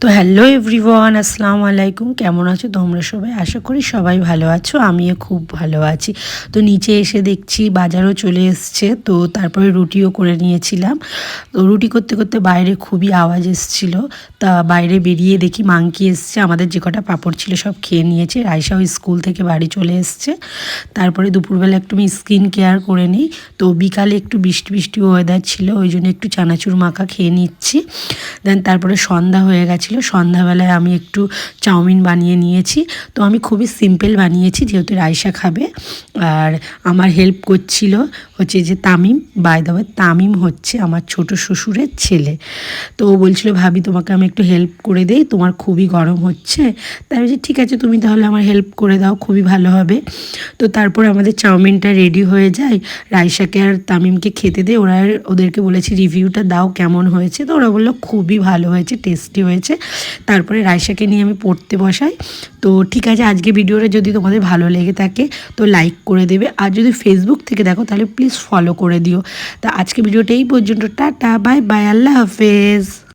তো hello everyone, আসসালামু আলাইকুম। কেমন আছো তোমরা সবাই? আশা করি সবাই ভালো আছো, আমিও খুব ভালো আছি। তো নিচে এসে দেখছি বাজারও চলে এসছে, তো তারপরে রুটিও করে নিয়েছিলাম। তো রুটি করতে করতে বাইরে খুবই আওয়াজ এসছিল। তা বাইরে বেরিয়ে দেখি মাংকি এসছে, আমাদের যে কটা পাপড় ছিল সব খেয়ে নিয়েছে। রাইসাও স্কুল থেকে বাড়ি চলে এসছে। তারপরে দুপুরবেলা একটু আমি স্কিন কেয়ার করে নিই। তো বিকালে একটু বৃষ্টি বৃষ্টি ওয়েদার ছিল, ওই জন্য একটু চানাচুর মাখা খেয়ে নিচ্ছি। দেন তারপরে সন্ধ্যা হয়ে গেছিল সন্ধ্যাবেলায় আমি একটু চাউমিন বানিয়ে নিয়েছি। তো আমি খুবই সিম্পল বানিয়েছি, যেহেতু রাইসা খাবে। আর আমার হেল্প করছিল হচ্ছে যে তামিম বাই দ্য তামিম হচ্ছে আমার ছোট শ্বশুরের ছেলে। তো ও বলছিল, ভাবি, তোমাকে আমি একটু হেল্প করে দেই, তোমার খুবই গরম হচ্ছে। তাই বলছি, ঠিক আছে, তুমি তাহলে আমার হেল্প করে দাও, খুবই ভালো হবে। তো তারপর আমাদের চাউমিনটা রেডি হয়ে যায়। রাইসাকে আর তামিমকে খেতে দেয় ওরা ওদেরকে বলেছি রিভিউটা দাও, কেমন হয়েছে? তো ওরা বলল, খুবই ভালো হয়েছে টেস্টি হয়েছে। তারপরে রাইসাকে নিয়ে আমি পড়তে বসাই। তো ঠিক আছে আজকে ভিডিওটা যদি তোমাদের ভালো লেগে থাকে, তো লাইক করে দেবে। আর যদি ফেসবুক থেকে দেখো, তাহলে প্লিজ ফলো করে দিও। তা আজকে ভিডিওটা এই পর্যন্ত। টাটা বাই বাই আল্লাহ হাফেজ।